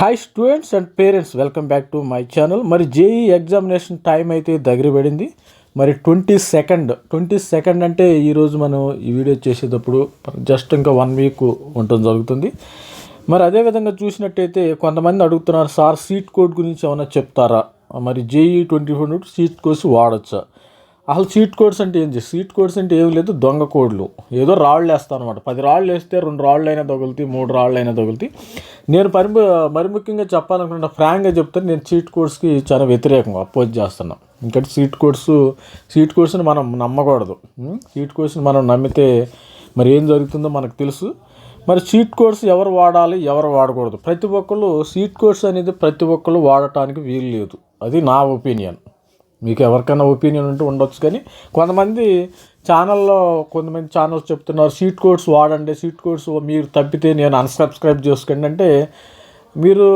Hi students and parents welcome back to my channel మరి JEE examination time అయితే దగ్గర పడింది. మరి ట్వంటీ సెకండ్ ట్వంటీ సెకండ్ అంటే ఈరోజు మనం ఈ వీడియో చేసేటప్పుడు జస్ట్ ఇంకా వన్ వీక్ ఉండటం జరుగుతుంది. మరి అదేవిధంగా చూసినట్టయితే కొంతమంది అడుగుతున్నారు సార్ సీట్ కోడ్ గురించి ఏమైనా చెప్తారా? మరి JEE twenty four cheat codes వాడచ్చా? అసలు సీట్ కోడ్స్ అంటే ఏం చేసి సీట్ కోడ్స్ అంటే ఏం లేదు దొంగ కోడ్లు. ఏదో రాళ్ళు వేస్తాను అనమాట పది రాళ్ళు వేస్తే రెండు రాళ్ళు అయినా తగులుతాయి మూడు రాళ్ళు అయినా తగులుతాయి. నేను పరి మరి ముఖ్యంగా చెప్పాలనుకుంటే ఫ్రాంక్గా చెప్తే నేను సీట్ కోడ్స్కి చాలా వ్యతిరేకంగా అపోజ్ చేస్తున్నాను ఇంకా సీట్ కోడ్స్ సీట్ కోడ్స్ని మనం నమ్మకూడదు. సీట్ కోడ్స్ని మనం నమ్మితే మరి ఏం జరుగుతుందో మనకు తెలుసు. మరి సీట్ కోడ్స్ ఎవరు వాడాలి ఎవరు వాడకూడదు? ప్రతి ఒక్కళ్ళు సీట్ కోడ్స్ అనేది ప్రతి ఒక్కళ్ళు వాడటానికి వీలు లేదు. అది నా ఒపీనియన్. మీకు ఎవరికైనా ఒపీనియన్ ఉంటే ఉండొచ్చు కానీ కొంతమంది ఛానల్లో కొంతమంది ఛానల్స్ చెప్తున్నారు సీట్ కోడ్స్ వాడండి సీట్ కోడ్స్ మీరు తప్పితే నేను అన్సబ్స్క్రైబ్ చేసుకోండి. అంటే మీరు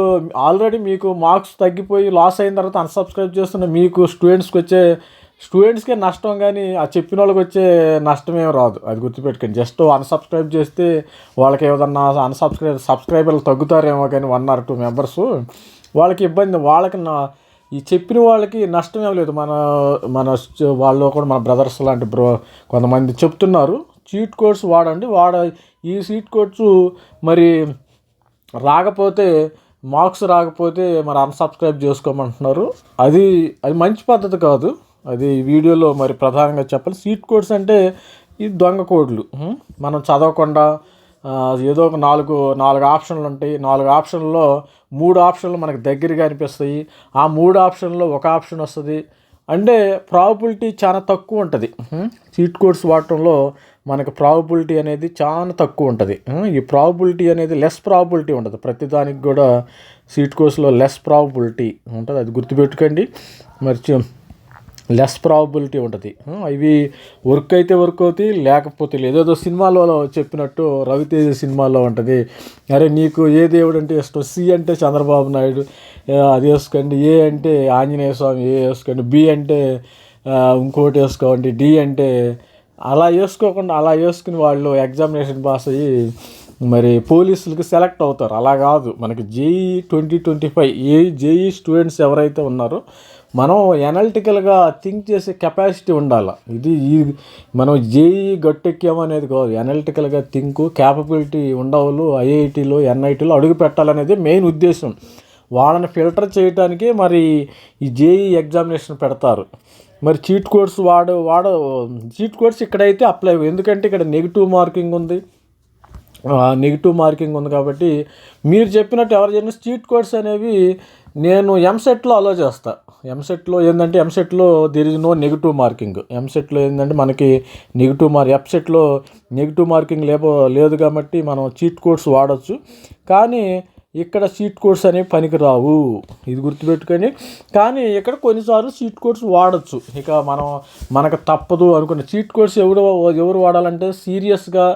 ఆల్రెడీ మీకు మార్క్స్ తగ్గిపోయి లాస్ అయిన తర్వాత అన్సబ్స్క్రైబ్ చేస్తున్న మీకు స్టూడెంట్స్కి వచ్చే స్టూడెంట్స్కే నష్టం కానీ ఆ చెప్పిన వాళ్ళకి వచ్చే నష్టమేం రాదు. అది గుర్తుపెట్టుకోండి. జస్ట్ అన్సబ్స్క్రైబ్ చేస్తే వాళ్ళకి ఏదన్నా అన్సబ్స్క్రైబ్ సబ్స్క్రైబర్లు తగ్గుతారేమో కానీ వన్ ఆర్ టూ మెంబర్స్ వాళ్ళకి ఇబ్బంది వాళ్ళకి నా ఈ చెప్పిన వాళ్ళకి నష్టం ఏం లేదు. మన మన వాళ్ళు కూడా మన బ్రదర్స్ లాంటి బ్రో కొంతమంది చెప్తున్నారు. చీట్ కోడ్స్ వాడండి. వాడ ఈ సీట్ కోడ్స్ మరి రాకపోతే మార్క్స్ రాకపోతే మరి అన్సబ్స్క్రైబ్ చేసుకోమంటున్నారు. అది అది మంచి పద్ధతి కాదు. అది వీడియోలో మరి ప్రధానంగా చెప్పాలి. సీట్ కోడ్స్ అంటే ఈ దొంగ కోడ్లు. మనం చదవకుండా ఏదో ఒక నాలుగు నాలుగు ఆప్షన్లు ఉంటాయి. నాలుగు ఆప్షన్లో మూడు ఆప్షన్లు మనకు దగ్గరగా అనిపిస్తాయి. ఆ మూడు ఆప్షన్లో ఒక ఆప్షన్ వస్తుంది. అంటే ప్రాబిలిటీ చాలా తక్కువ ఉంటుంది. సీట్ కోడ్స్ వాడటంలో మనకు ప్రాబిలిటీ అనేది చాలా తక్కువ ఉంటుంది. ఈ ప్రాబిలిటీ అనేది లెస్ ప్రాబిలిటీ ఉంటుంది. ప్రతిదానికి కూడా సీట్ కోర్స్లో లెస్ ప్రాబిలిటీ ఉంటుంది. అది గుర్తుపెట్టుకోండి. మరి లెస్ ప్రాబిలిటీ ఉంటుంది. ఇవి వర్క్ అయితే వర్క్ అవుతాయి లేకపోతే ఏదేదో సినిమాలో చెప్పినట్టు రవితేజ సినిమాలో ఉంటుంది. అరే నీకు ఏ దేవుడు అంటే ఇష్టం? సి అంటే చంద్రబాబు నాయుడు అది వేసుకోండి. ఏ అంటే ఆంజనేయ స్వామి ఏ వేసుకోండి. బి అంటే ఇంకోటి వేసుకోండి. డి అంటే అలా వేసుకోకుండా అలా వేసుకుని వాళ్ళు ఎగ్జామినేషన్ పాస్ అయ్యి మరి పోలీసులకి సెలెక్ట్ అవుతారు. అలా కాదు. మనకి జేఈ ట్వంటీ ట్వంటీ ఫైవ్ ఏ జేఈ స్టూడెంట్స్ ఎవరైతే ఉన్నారో మనం ఎనలిటికల్గా థింక్ చేసే కెపాసిటీ ఉండాలి? ఇది ఈ మనం జేఈ గట్టెక్కామనేది కాదు. ఎనలిటికల్గా థింక్ క్యాపబిలిటీ ఉండవాళ్ళు ఐఐటీలో ఎన్ఐటీలో అడుగు పెట్టాలనేది మెయిన్ ఉద్దేశం. వాళ్ళని ఫిల్టర్ చేయడానికి మరి ఈ జేఈ ఎగ్జామినేషన్ పెడతారు. మరి చీట్ కోడ్స్ వాడు వాడ చీట్ కోడ్స్ ఇక్కడైతే అప్లై ఎందుకంటే ఇక్కడ నెగిటివ్ మార్కింగ్ ఉంది. నెగిటివ్ మార్కింగ్ ఉంది కాబట్టి మీరు చెప్పినట్టు ఎవరు చెప్పిన చీట్ కోడ్స్ అనేవి నేను ఎంసెట్లో అలో చేస్తా. ఎంసెట్లో ఏంటంటే ఎంసెట్లో there is no negative marking ఎంసెట్లో ఏంటంటే మనకి నెగిటివ్ మార్క్ ఎఫ్సెట్లో నెగిటివ్ మార్కింగ్ లేపో లేదు కాబట్టి మనం చీట్ కోడ్స్ వాడచ్చు. కానీ ఇక్కడ సీట్ కోడ్స్ అనేవి పనికిరావు. ఇది గుర్తుపెట్టుకొని కానీ ఇక్కడ కొన్నిసార్లు సీట్ కోడ్స్ వాడచ్చు. ఇక మనం మనకు తప్పదు అనుకున్న సీట్ కోడ్స్ ఎవరు ఎవరు వాడాలంటే సీరియస్గా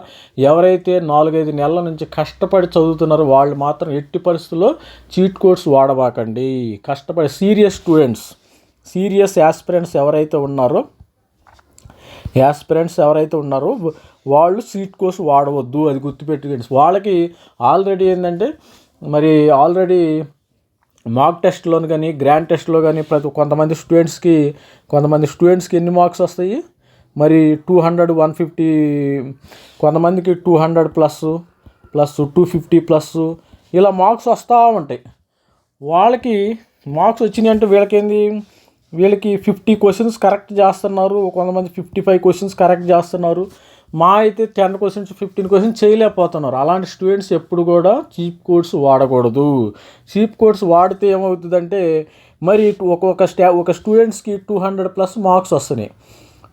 ఎవరైతే నాలుగైదు నెలల నుంచి కష్టపడి చదువుతున్నారో వాళ్ళు మాత్రం ఎట్టి పరిస్థితుల్లో చీట్ కోడ్స్ వాడబాకండి. కష్టపడి సీరియస్ స్టూడెంట్స్ సీరియస్ యాస్పిరెంట్స్ ఎవరైతే ఉన్నారో యాస్పిరెంట్స్ ఎవరైతే ఉన్నారో వాళ్ళు సీట్ కోర్స్ వాడవద్దు. అది గుర్తుపెట్టుకోండి. వాళ్ళకి ఆల్రెడీ ఏంటంటే మరి ఆల్రెడీ మాక్ టెస్ట్లోని కానీ గ్రాండ్ టెస్ట్లో కానీ ప్రతి కొంతమంది స్టూడెంట్స్కి కొంతమంది స్టూడెంట్స్కి ఎన్ని మార్క్స్ వస్తాయి? మరి టూ హండ్రెడ్ వన్ ఫిఫ్టీ కొంతమందికి two hundred plus plus two fifty plus ఇలా మార్క్స్ వస్తూ ఉంటాయి. వాళ్ళకి మార్క్స్ వచ్చినాయి అంటే వీళ్ళకేంది? వీళ్ళకి ఫిఫ్టీ క్వశ్చన్స్ కరెక్ట్ చేస్తున్నారు కొంతమంది ఫిఫ్టీ ఫైవ్ క్వశ్చన్స్ కరెక్ట్ చేస్తున్నారు. మా అయితే టెన్ క్వశ్చన్స్ ఫిఫ్టీన్ క్వశ్చన్స్ చేయలేకపోతున్నారు. అలాంటి స్టూడెంట్స్ ఎప్పుడు కూడా చీప్ కోడ్స్ వాడకూడదు. చీప్ కోడ్స్ వాడితే ఏమవుతుందంటే మరి ఒక్కొక్క స్టా ఒక స్టూడెంట్స్కి టూ హండ్రెడ్ ప్లస్ మార్క్స్ వస్తున్నాయి.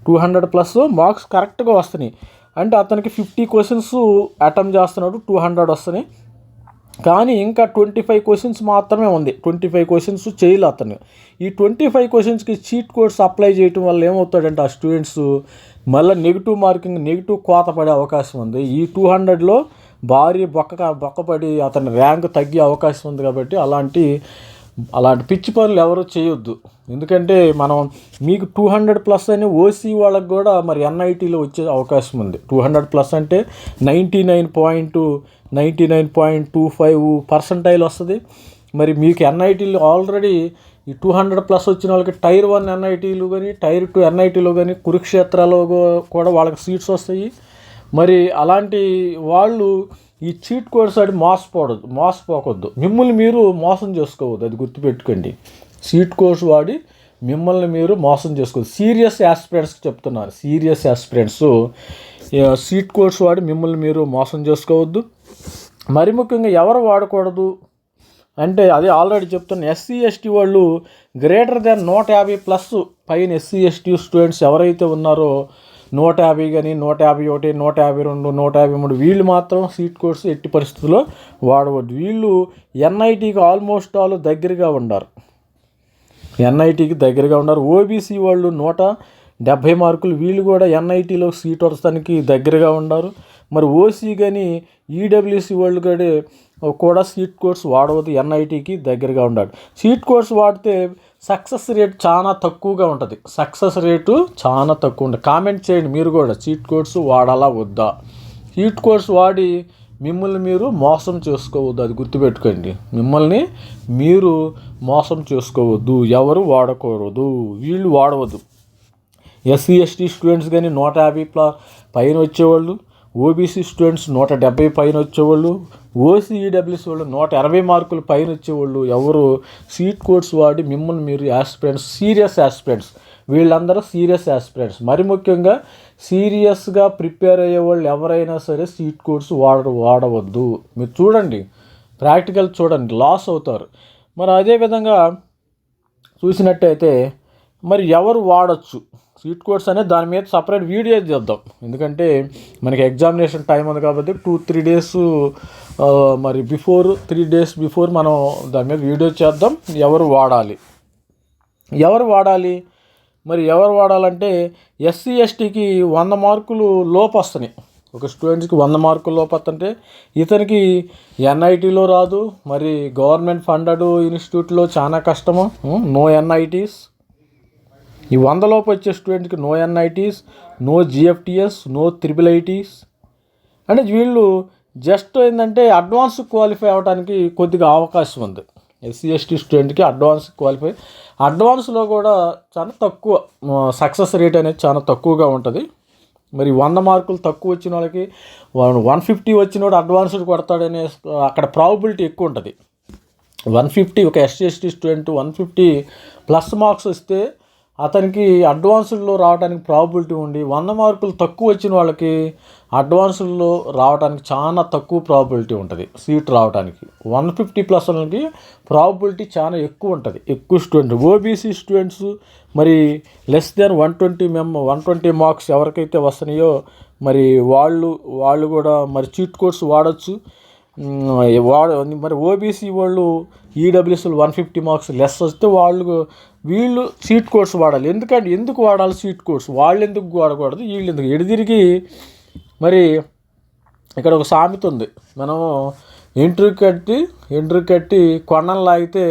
టూ హండ్రెడ్ ప్లస్ మార్క్స్ కరెక్ట్గా వస్తున్నాయి. అంటే అతనికి ఫిఫ్టీ క్వశ్చన్స్ అటెంప్ట్ చేస్తున్నాడు టూ హండ్రెడ్ వస్తున్నాయి. కానీ ఇంకా ట్వంటీ ఫైవ్ క్వశ్చన్స్ మాత్రమే ఉంది. ట్వంటీ ఫైవ్ క్వశ్చన్స్ చేయలే అతను. ఈ ట్వంటీ ఫైవ్ క్వశ్చన్స్కి చీట్ కోడ్స్ అప్లై చేయటం వల్ల ఏమవుతాడంటే ఆ స్టూడెంట్స్ మళ్ళీ నెగిటివ్ మార్కింగ్ నెగిటివ్ కోత పడే అవకాశం ఉంది. ఈ టూ హండ్రెడ్లో భారీ బొక్క బొక్కపడి అతని ర్యాంక్ తగ్గే అవకాశం ఉంది కాబట్టి అలాంటి అలాంటి పిచ్చి పనులు ఎవరు చేయొద్దు. ఎందుకంటే మనం మీకు టూ హండ్రెడ్ ప్లస్ అని ఓసీ వాళ్ళకి కూడా మరి ఎన్ఐటీలో వచ్చే అవకాశం ఉంది. టూ హండ్రెడ్ ప్లస్ అంటే ninety nine point ninety nine point two five percentile వస్తుంది. మరి మీకు ఎన్ఐటీలు ఆల్రెడీ ఈ టూ హండ్రెడ్ ప్లస్ వచ్చిన వాళ్ళకి టైర్ వన్ ఎన్ఐటీలు కానీ టైర్ టూ ఎన్ఐటీలో కానీ కురుక్షేత్రాలో కూడా వాళ్ళకి సీట్స్ వస్తాయి. మరి అలాంటి వాళ్ళు ఈ చీట్ కోర్స్ అది మోసపోవద్దు మోసపోకూడదు మిమ్మల్ని మీరు మోసం చేసుకోవద్దు. అది గుర్తుపెట్టుకోండి. సీట్ కోర్స్ వాడి మిమ్మల్ని మీరు మోసం చేసుకోవద్దు. సీరియస్ యాస్పిరెంట్స్కి చెప్తున్నారు. Serious aspirants. సీట్ కోర్స్ వాడి మిమ్మల్ని మీరు మోసం చేసుకోవద్దు. మరి ముఖ్యంగా ఎవరు వాడకూడదు? అంటే అదే ఆల్రెడీ చెప్తున్న ఎస్సీ ఎస్టీ వాళ్ళు గ్రేటర్ దెన్ నూట యాభై ప్లస్ పైన ఎస్సీ ఎస్టీ స్టూడెంట్స్ ఎవరైతే ఉన్నారో నూట యాభై కానీ నూట యాభై ఒకటి నూట యాభై రెండు నూట యాభై మూడు వీళ్ళు మాత్రం సీట్ కోర్సు ఎట్టి పరిస్థితుల్లో వాడవద్దు. వీళ్ళు ఎన్ఐటీకి ఆల్మోస్ట్ ఆల్ దగ్గరగా ఉండారు. ఎన్ఐటీకి దగ్గరగా ఉన్నారు ఓబీసీ వాళ్ళు నూట డెబ్భై మార్కులు వీళ్ళు కూడా ఎన్ఐటీలో సీట్ వస్తానికి దగ్గరగా ఉన్నారు మరి ఓసీ కానీ ఈడబ్ల్యూసీ వాళ్ళు కూడా కూడా సీట్ కోర్స్ వాడవద్దు. ఎన్ఐటీకి దగ్గరగా ఉండాలి. సీట్ కోర్స్ వాడితే సక్సెస్ రేట్ చాలా తక్కువగా ఉంటుంది. సక్సెస్ రేటు చాలా తక్కువ ఉంటుంది. కామెంట్ చేయండి మీరు కూడా సీట్ కోర్స్ వాడాలా వద్దా? సీట్ కోర్స్ వాడి మిమ్మల్ని మీరు మోసం చేసుకోవద్దు. అది గుర్తుపెట్టుకోండి. మిమ్మల్ని మీరు మోసం చేసుకోవద్దు. ఎవరు వాడకూడదు. వీళ్ళు వాడవద్దు. ఎస్సీ ఎస్టీ స్టూడెంట్స్ కానీ నూట యాభై ప్లా పైన వచ్చేవాళ్ళు. ఓబీసీ స్టూడెంట్స్ నూట డెబ్బై పైన వచ్చేవాళ్ళు. ఓసీఈడబ్ల్యూస్ వాళ్ళు నూట ఎనభై మార్కులు పైన వచ్చేవాళ్ళు ఎవరు? సీట్ కోడ్స్ వాడి మిమ్మల్ని మీరు యాస్పిరెంట్స్ సీరియస్ యాస్పిరెంట్స్. వీళ్ళందరూ సీరియస్ యాస్పిరెంట్స్. మరి ముఖ్యంగా సీరియస్గా ప్రిపేర్ అయ్యే వాళ్ళు ఎవరైనా సరే సీట్ కోడ్స్ వాడ వాడవద్దు. మీరు చూడండి. ప్రాక్టికల్ చూడండి. లాస్ అవుతారు. మరి అదేవిధంగా చూసినట్టయితే మరి ఎవరు వాడచ్చు? సీట్ కోర్స్ అనేది దాని మీద సపరేట్ వీడియో చేద్దాం. ఎందుకంటే మనకి ఎగ్జామినేషన్ టైం ఉంది కాబట్టి టూ త్రీ డేస్ మరి బిఫోర్ త్రీ డేస్ బిఫోర్ మనం దాని మీద వీడియో చేద్దాం. ఎవరు వాడాలి? ఎవరు వాడాలి? మరి ఎవరు వాడాలంటే ఎస్సీ ఎస్టీకి వంద మార్కులు లోపు వస్తున్నాయి ఒక స్టూడెంట్స్కి వంద మార్కులు లోపు వస్తుంటే ఇతనికి ఎన్ఐటీలో రాదు. మరి గవర్నమెంట్ ఫండెడ్ ఇన్స్టిట్యూట్లో చాలా కష్టము. నో ఎన్ఐటీస్ ఈ వందలోపు వచ్చే స్టూడెంట్కి no NITs no GFTIs no triple ITs. అంటే వీళ్ళు జస్ట్ ఏంటంటే అడ్వాన్స్ క్వాలిఫై అవ్వడానికి కొద్దిగా అవకాశం ఉంది. ఎస్సీ ఎస్టీ స్టూడెంట్కి అడ్వాన్స్ క్వాలిఫై. అడ్వాన్స్లో కూడా చాలా తక్కువ సక్సెస్ రేట్ అనేది చాలా తక్కువగా ఉంటుంది. మరి వంద మార్కులు తక్కువ వచ్చిన వాళ్ళకి వన్ ఫిఫ్టీ వచ్చినోడు అడ్వాన్స్డ్ కొడతాడనే అక్కడ ప్రాబిలిటీ ఎక్కువ ఉంటుంది. వన్ ఫిఫ్టీ ఒక SC ST student one fifty plus marks వస్తే అతనికి అడ్వాన్స్డ్లో రావడానికి ప్రాబిలిటీ ఉండి వంద మార్కులు తక్కువ వచ్చిన వాళ్ళకి అడ్వాన్స్డ్లో రావడానికి చాలా తక్కువ ప్రాబిలిటీ ఉంటుంది సీట్ రావడానికి వన్ ఫిఫ్టీ ప్లస్ వాళ్ళకి ప్రాబిలిటీ చాలా ఎక్కువ ఉంటుంది. ఎక్కువ స్టూడెంట్ ఓబీసీ స్టూడెంట్స్ మరి లెస్ దెన్ వన్ ట్వంటీ మెమ్ వన్ ట్వంటీ మార్క్స్ ఎవరికైతే వస్తున్నాయో మరి వాళ్ళు వాళ్ళు కూడా మరి చీట్ కోడ్స్ వాడచ్చు. వాడ మరి ఓబీసీ వాళ్ళు ఈడబ్ల్యూఎస్ఎల్ వన్ ఫిఫ్టీ మార్క్స్ లెస్ వస్తే వాళ్ళు వీళ్ళు సీట్ కోర్స్ వాడాలి. ఎందుకంటే ఎందుకు వాడాలి సీట్ కోర్స్ వాళ్ళు ఎందుకు వాడకూడదు? వీళ్ళు ఎందుకు ఎడిదిరిగి మరి ఇక్కడ ఒక సామెత ఉంది. మనము ఎంట్రీ కట్టి ఎంట్రీ కట్టి కొండను లాగితే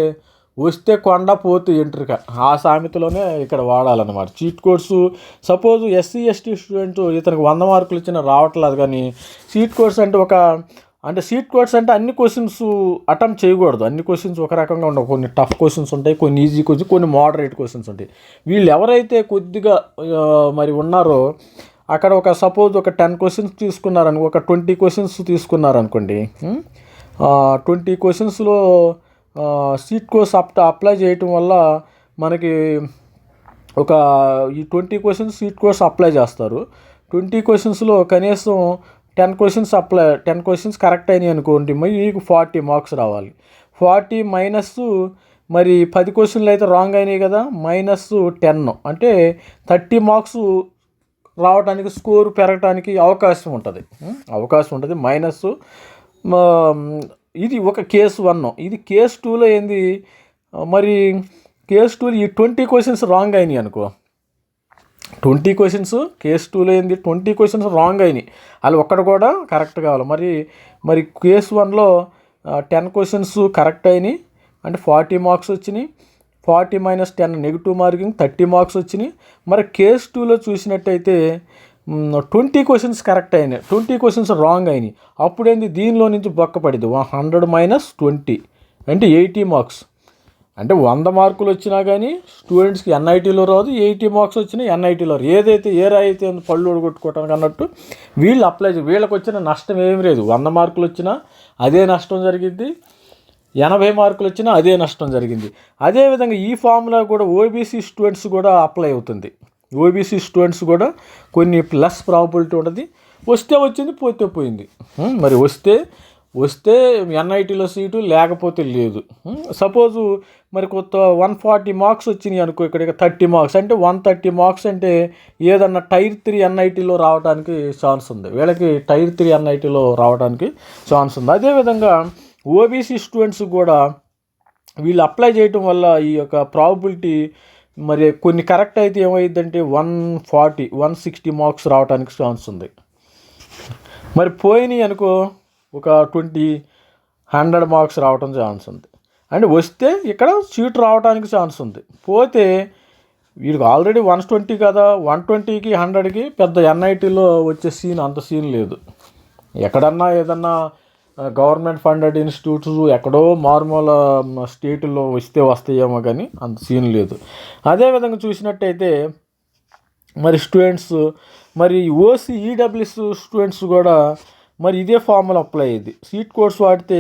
వస్తే కొండ పోతే ఎంట్రిక ఆ సామెతలోనే ఇక్కడ వాడాలన్నమాట. Cheat course suppose SC ST student ఇతనికి వంద మార్కులు ఇచ్చిన రావట్లేదు కానీ సీట్ కోర్స్ అంటే ఒక అంటే సీట్ కోర్ట్స్ అంటే అన్ని క్వశ్చన్స్ అటెంప్ట్ చేయకూడదు. అన్ని క్వశ్చన్స్ ఒక రకంగా ఉండవు. కొన్ని టఫ్ క్వశ్చన్స్ ఉంటాయి కొన్ని ఈజీ క్వశ్చన్స్ కొన్ని మోడరేట్ క్వశ్చన్స్ ఉంటాయి. వీళ్ళు ఎవరైతే కొద్దిగా మరి ఉన్నారో అక్కడ ఒక సపోజ్ ఒక టెన్ క్వశ్చన్స్ తీసుకున్నారని ఒక ట్వంటీ క్వశ్చన్స్ తీసుకున్నారనుకోండి ట్వంటీ క్వశ్చన్స్లో సీట్ కోర్స్ అప్ అప్లై చేయటం వల్ల మనకి ఒక ఈ twenty questions seat course apply చేస్తారు. ట్వంటీ క్వశ్చన్స్లో కనీసం ten questions apply ten questions correct అయినాయి అనుకోండి మరి మీకు ఫార్టీ మార్క్స్ రావాలి. ఫార్టీ మైనస్ మరి పది క్వశ్చన్లు అయితే రాంగ్ అయినాయి కదా మైనస్ టెన్. అంటే థర్టీ మార్క్స్ రావడానికి స్కోర్ పెరగడానికి అవకాశం ఉంటుంది. అవకాశం ఉంటుంది. మైనస్ ఇది ఒక కేసు వన్. ఇది కేసు టూలో ఏంది? మరి కేసు టూలో ఈ ట్వంటీ క్వశ్చన్స్ రాంగ్ అయినాయి అనుకో ట్వంటీ క్వశ్చన్స్ కేసు టూలో ఏంది? ట్వంటీ క్వశ్చన్స్ రాంగ్ అయినాయి. వాళ్ళు ఒక్కడు కూడా కరెక్ట్ కావాలి. మరి మరి కేసు వన్లో టెన్ క్వశ్చన్స్ కరెక్ట్ అయినాయి. అంటే ఫార్టీ మార్క్స్ వచ్చినాయి. Forty minus ten negative marking thirty marks వచ్చినాయి. మరి కేస్ టూలో చూసినట్టయితే ట్వంటీ క్వశ్చన్స్ కరెక్ట్ అయినాయి. ట్వంటీ క్వశ్చన్స్ రాంగ్ అయినాయి. అప్పుడేంది? దీనిలో నుంచి బొక్క పడింది. వన్ హండ్రెడ్ మైనస్ ట్వంటీ అంటే ఎయిటీ మార్క్స్ అంటే వంద మార్కులు వచ్చినా కానీ స్టూడెంట్స్కి ఎన్ఐటీలో రాదు ఎయిటీ మార్క్స్ వచ్చినా ఎన్ఐటీలో రాదు. ఏదైతే ఏ రాయితే అయితే పళ్ళు ఊడగొట్టుకోవటానికి అన్నట్టు వీళ్ళు అప్లై వీళ్ళకి వచ్చిన నష్టం ఏమీ లేదు. వంద మార్కులు వచ్చినా అదే నష్టం జరిగింది. ఎనభై మార్కులు వచ్చినా అదే నష్టం జరిగింది. అదేవిధంగా ఈ ఫార్ములా కూడా ఓబీసీ స్టూడెంట్స్ కూడా అప్లై అవుతుంది. ఓబీసీ స్టూడెంట్స్ కూడా కొన్ని ప్లస్ ప్రాబిలిటీ ఉంటుంది వస్తే వచ్చింది పోతే పోయింది. మరి వస్తే వస్తే ఎన్ఐటీలో సీటు లేకపోతే లేదు. సపోజు మరి కొత్త వన్ ఫార్టీ మార్క్స్ వచ్చినాయి అనుకో ఇక్కడ థర్టీ మార్క్స్. అంటే వన్ థర్టీ మార్క్స్ అంటే ఏదన్నా టైర్ త్రీ ఎన్ఐటీలో రావడానికి ఛాన్స్ ఉంది. వీళ్ళకి టైర్ త్రీ ఎన్ఐటీలో రావడానికి ఛాన్స్ ఉంది. అదేవిధంగా ఓబీసీ స్టూడెంట్స్ కూడా వీళ్ళు అప్లై చేయటం వల్ల ఈ యొక్క ప్రాబిలిటీ మరి కొన్ని కరెక్ట్ అయితే ఏమైందంటే one forty one sixty marks రావడానికి ఛాన్స్ ఉంది. మరి పోయినాయి అనుకో ఒక ట్వంటీ హండ్రెడ్ మార్క్స్ రావడం ఛాన్స్ ఉంది. అండ్ వస్తే ఇక్కడ సీట్ రావడానికి ఛాన్స్ ఉంది. పోతే వీడికి ఆల్రెడీ వన్ ట్వంటీ కదా వన్ ట్వంటీకి హండ్రెడ్కి పెద్ద ఎన్ఐటీలో వచ్చే సీన్ అంత సీన్ లేదు. ఎక్కడన్నా ఏదన్నా గవర్నమెంట్ ఫండెడ్ ఇన్స్టిట్యూట్స్ ఎక్కడో మార్మూల స్టేట్లో వస్తే వస్తాయేమో కానీ అంత సీన్ లేదు. అదేవిధంగా చూసినట్టయితే మరి స్టూడెంట్స్ మరి ఓసీ ఈడబ్ల్యూఎస్ స్టూడెంట్స్ కూడా మరి ఇదే ఫార్ములా అప్లై అయ్యింది. సీట్ కోర్స్ వాడితే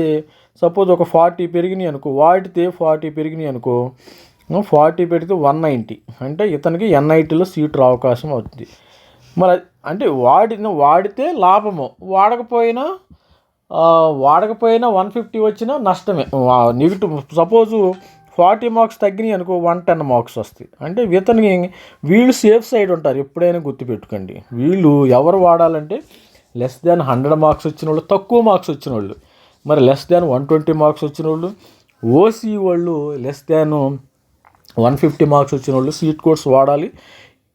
సపోజ్ ఒక ఫార్టీ పెరిగినాయి అనుకో వాడితే ఫార్టీ పెరిగినాయి అనుకో ఫార్టీ పెడితే వన్ నైంటీ అంటే ఇతనికి ఎన్ఐటీలో సీట్ రా అవకాశం అవుతుంది. మరి అంటే వాడి వాడితే లాభము. వాడకపోయినా వాడకపోయినా వన్ ఫిఫ్టీ వచ్చినా నష్టమే. నెగిటివ్ సపోజు ఫార్టీ మార్క్స్ తగ్గినాయి అనుకో వన్ టెన్ మార్క్స్ వస్తాయి. అంటే ఇతనికి వీళ్ళు సేఫ్ సైడ్ ఉంటారు. ఎప్పుడైనా గుర్తుపెట్టుకోండి. వీళ్ళు ఎవరు వాడాలంటే లెస్ దాన్ హండ్రెడ్ మార్క్స్ వచ్చిన వాళ్ళు తక్కువ మార్క్స్ వచ్చిన వాళ్ళు మరి less than one twenty marks వచ్చిన వాళ్ళు ఓసీ వాళ్ళు less than one fifty marks వచ్చిన వాళ్ళు సీట్ కోర్స్ వాడాలి.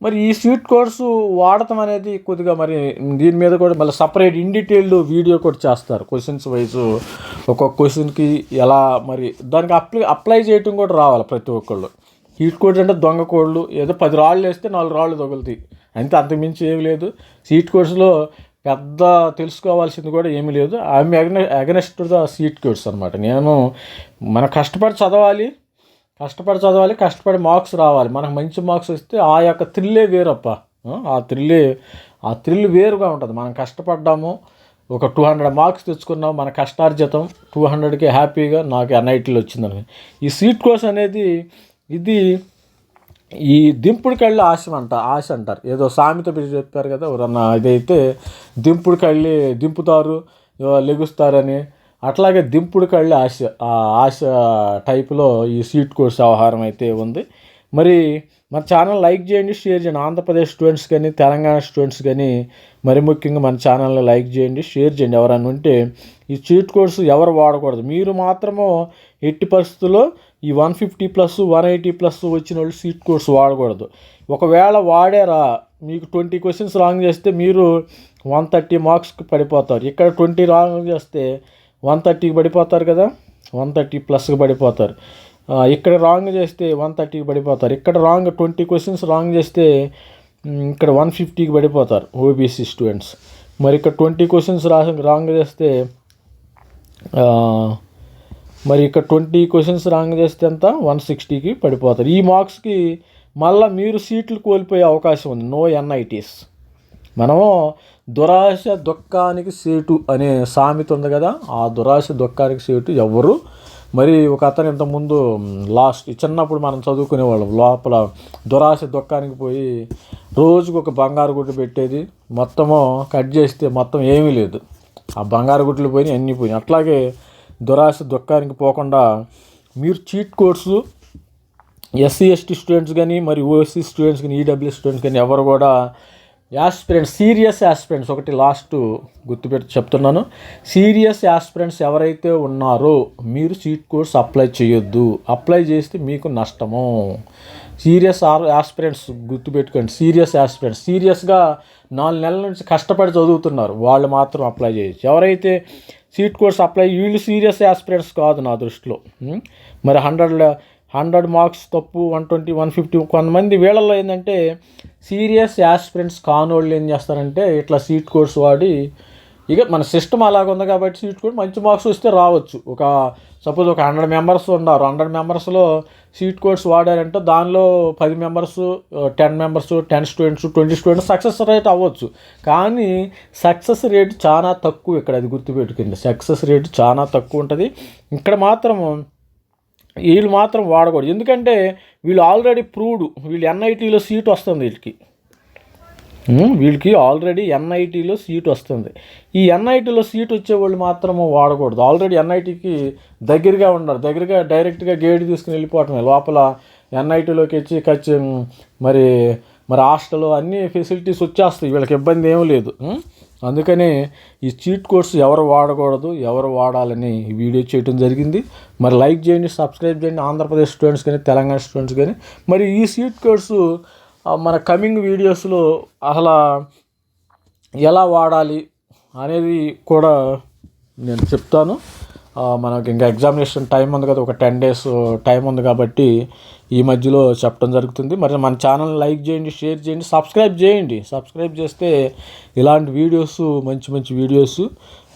మరి ఈ స్వీట్ కోర్సు వాడటం అనేది కొద్దిగా మరి దీని మీద కూడా మళ్ళీ సపరేట్ ఇన్ డీటెయిల్డ్ వీడియో కూడా చేస్తారు. క్వశ్చన్స్ వైజ్ ఒక్కొక్క క్వశ్చన్కి ఎలా మరి దానికి అప్లై అప్లై చేయటం కూడా రావాలి ప్రతి ఒక్కళ్ళు. సీట్ కోడ్స్ అంటే దొంగ కోళ్ళు ఏదో పది రాళ్ళు వేస్తే నాలుగు రాళ్ళు తగులుతాయి. అంతే అంతకుమించి ఏమి లేదు. సీట్ కోర్సులో పెద్ద తెలుసుకోవాల్సింది కూడా ఏమీ లేదు. ఐఎమ్ అగన అగనెస్ట్ ద సీట్ కోర్స్ అనమాట నేను మన కష్టపడి చదవాలి కష్టపడి చదవాలి కష్టపడి మార్క్స్ రావాలి. మనకు మంచి మార్క్స్ వస్తే ఆ యొక్క థ్రిల్లే వేరప్ప. ఆ థ్రిల్లే ఆ థ్రిల్ వేరుగా ఉంటుంది. మనం కష్టపడ్డాము ఒక టూ హండ్రెడ్ మార్క్స్ తెచ్చుకున్నాం మన కష్టార్జితం టూ హండ్రెడ్కి హ్యాపీగా నాకు ఎన్ఐటీలో వచ్చిందని ఈ సీట్ కోర్స్ అనేది ఇది ఈ దింపుడు కళ్ళి ఆశ అంట ఆశ అంటారు. ఏదో సామెత మీరు చెప్పారు కదా ఎవరన్నా ఇదైతే దింపుడు కళ్ళి దింపుతారు లెగుస్తారని. అట్లాగే దింపుడు కళ్ళి ఆశ ఆ ఆశ టైపులో ఈ సీట్ కోర్స్ వ్యవహారం అయితే ఉంది. మరి మన ఛానల్ లైక్ చేయండి షేర్ చేయండి. ఆంధ్రప్రదేశ్ స్టూడెంట్స్ కానీ తెలంగాణ స్టూడెంట్స్ కానీ మరి ముఖ్యంగా మన ఛానల్ని లైక్ చేయండి షేర్ చేయండి. ఎవరైనా ఉంటే ఈ చీట్ కోర్సు ఎవరు వాడకూడదు? మీరు మాత్రము ఎట్టి పరిస్థితుల్లో ఈ one fifty plus one eighty plus వచ్చిన వాళ్ళు సీట్ కోర్స్ వాడకూడదు. ఒకవేళ వాడారా మీకు ట్వంటీ క్వశ్చన్స్ రాంగ్ చేస్తే మీరు వన్ థర్టీ మార్క్స్కి పడిపోతారు. ఇక్కడ ట్వంటీ రాంగ్ చేస్తే వన్ థర్టీకి పడిపోతారు కదా వన్ థర్టీ ప్లస్కి పడిపోతారు. ఇక్కడ రాంగ్ చేస్తే వన్ థర్టీకి పడిపోతారు. ఇక్కడ రాంగ్ ట్వంటీ క్వశ్చన్స్ రాంగ్ చేస్తే ఇక్కడ వన్ ఫిఫ్టీకి పడిపోతారు ఓబీసీ స్టూడెంట్స్. మరి ఇక్కడ ట్వంటీ క్వశ్చన్స్ రా రాంగ్ చేస్తే మరి ఇక్కడ ట్వంటీ క్వశ్చన్స్ రాంగ్ చేస్తే ఎంత? వన్ సిక్స్టీకి పడిపోతారు. ఈ మార్క్స్కి మళ్ళీ మీరు సీట్లు కోల్పోయే అవకాశం ఉంది. No NITs. మనము దురాశ దుఃఖానికి సేటు అనే సామెత ఉంది కదా ఆ దురాశ దుఃఖానికి సేటు ఎవరు? మరి ఒక అతను ఇంతకుముందు లాస్ట్ చిన్నప్పుడు మనం చదువుకునేవాళ్ళం. లోపల దురాశ దుఃఖానికి పోయి రోజుకు ఒక బంగారు గుడ్డు పెట్టేది. మొత్తము కట్ చేస్తే మొత్తం ఏమీ లేదు. ఆ బంగారు గుడ్లు పోయి అన్నీ పోయినాయి. అట్లాగే దురాశ దుఃఖానికి పోకుండా మీరు cheat course SC ST students కానీ మరి ఓసీ స్టూడెంట్స్ కానీ ఈడబ్ల్యూ స్టూడెంట్స్ కానీ ఎవరు కూడా యాస్పిరెంట్స్ సీరియస్ యాస్పిరెంట్స్ ఒకటి లాస్ట్ గుర్తుపెట్టి చెప్తున్నాను. సీరియస్ యాస్పిరెంట్స్ ఎవరైతే ఉన్నారో మీరు సీట్ కోర్స్ అప్లై చేయొద్దు. అప్లై చేస్తే మీకు నష్టము. సీరియస్ ఆర్ యాస్పిరెంట్స్ గుర్తుపెట్టుకోండి. Serious aspirants. సీరియస్గా నాలుగు నెలల నుంచి కష్టపడి చదువుతున్నారు. వాళ్ళు మాత్రం అప్లై చేయొచ్చు. ఎవరైతే సీట్ కోర్స్ అప్లై వీళ్ళు సీరియస్ ఆస్పిరెంట్స్ కాదు నా దృష్టిలో. మరి హండ్రెడ్ హండ్రెడ్ మార్క్స్ తప్పు వన్ ట్వంటీ వన్ ఫిఫ్టీ కొంతమంది వీళ్ళల్లో ఏంటంటే సీరియస్ యాస్పిరెంట్స్ కానోళ్ళు ఏం చేస్తారంటే ఇట్లా సీట్ కోర్స్ వాడి ఇక మన సిస్టమ్ అలాగ ఉంది కాబట్టి సీట్ కూడా మంచి మార్క్స్ వస్తే రావచ్చు. ఒక సపోజ్ ఒక హండ్రెడ్ మెంబర్స్ ఉన్నారు. హండ్రెడ్ మెంబర్స్లో సీట్ కోడ్స్ వాడారంటే దానిలో పది members ten members ten students twenty students success rate అవ్వచ్చు. కానీ సక్సెస్ రేట్ చాలా తక్కువ ఇక్కడ అది గుర్తుపెట్టుకుంది సక్సెస్ రేట్ చాలా తక్కువ ఉంటుంది. ఇక్కడ మాత్రం వీళ్ళు మాత్రం వాడకూడదు. ఎందుకంటే వీళ్ళు ఆల్రెడీ ప్రూవ్డ్ వీళ్ళు ఎన్ఐటీలో సీట్ వస్తుంది వీళ్ళకి. వీళ్ళకి ఆల్రెడీ ఎన్ఐటీలో సీట్ వస్తుంది. ఈ ఎన్ఐటీలో సీట్ వచ్చేవాళ్ళు మాత్రము వాడకూడదు. ఆల్రెడీ ఎన్ఐటీకి దగ్గరగా ఉన్నారు. దగ్గరగా డైరెక్ట్గా గేట్ తీసుకుని వెళ్ళిపోవటమే. లోపల ఎన్ఐటీలోకి వచ్చి ఖచ్చి మరి మరి హాస్టల్ అన్ని ఫెసిలిటీస్ వచ్చేస్తాయి. వీళ్ళకి ఇబ్బంది ఏమీ లేదు. అందుకని ఈ చీట్ కోడ్స్ ఎవరు వాడకూడదు ఎవరు వాడాలని ఈ వీడియో చేయడం జరిగింది. మరి లైక్ చేయండి సబ్స్క్రైబ్ చేయండి. ఆంధ్రప్రదేశ్ స్టూడెంట్స్ కానీ తెలంగాణ స్టూడెంట్స్ కానీ. మరి ఈ సీట్ కోడ్స్ మన కమింగ్ వీడియోస్లో అసలు ఎలా వాడాలి అనేది కూడా నేను చెప్తాను. మనకి ఇంకా ఎగ్జామినేషన్ టైం ఉంది కదా ఒక టెన్ డేస్ టైం ఉంది కాబట్టి ఈ మధ్యలో చెప్పడం జరుగుతుంది. మరి మన ఛానల్ లైక్ చేయండి షేర్ చేయండి సబ్స్క్రైబ్ చేయండి. సబ్స్క్రైబ్ చేస్తే ఇలాంటి వీడియోస్ మంచి మంచి వీడియోస్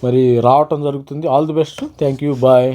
మరి రావటం జరుగుతుంది. All the best. Thank you. Bye.